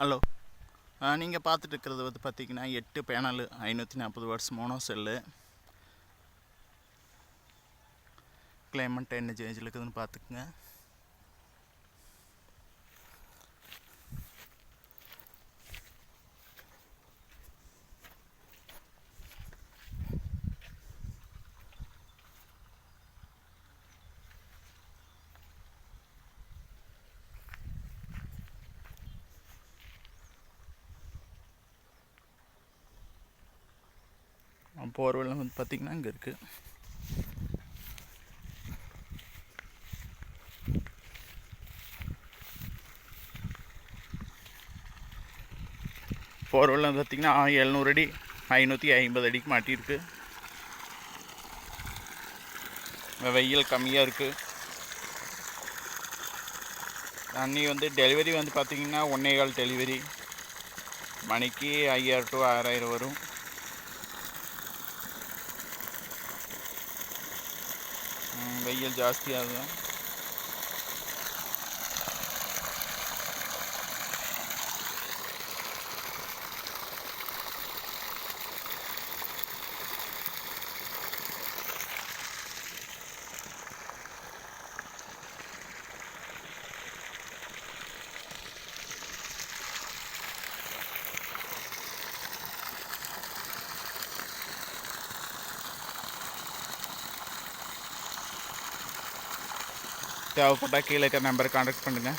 Hello. நீங்கள் பார்த்துட்டு இருக்கிறது வந்து பார்த்தீங்கன்னா எட்டு பேனல் ஐநூற்றி நாற்பது வாட்ஸ் மோனோ செல்லு. கிளைமேட் என்ன சேஞ்சில் இருக்குதுன்னு பார்த்துக்குங்க போகிற போர்வெல்லாம் வந்து பார்த்திங்கன்னா இங்கே இருக்குது போகிற போர்வெல்லாம் பார்த்திங்கன்னா எழுநூறு அடி ஐநூற்றி ஐம்பது அடிக்கு மாட்டியிருக்கு வெயில் கம்மியாக இருக்குது தண்ணி வந்து டெலிவரி வந்து பார்த்திங்கன்னா ஒன்றே கால் டெலிவரி. மணிக்கு ஐயாயிரம் டு ஆறாயிரம் வரும். வெயில் ஜாஸ்தியாக ஜாஸ்தியாகும் தேவைப்பட்டால் கீழே இருக்கிற நம்பரை கான்டாக்ட் பண்ணுங்கள்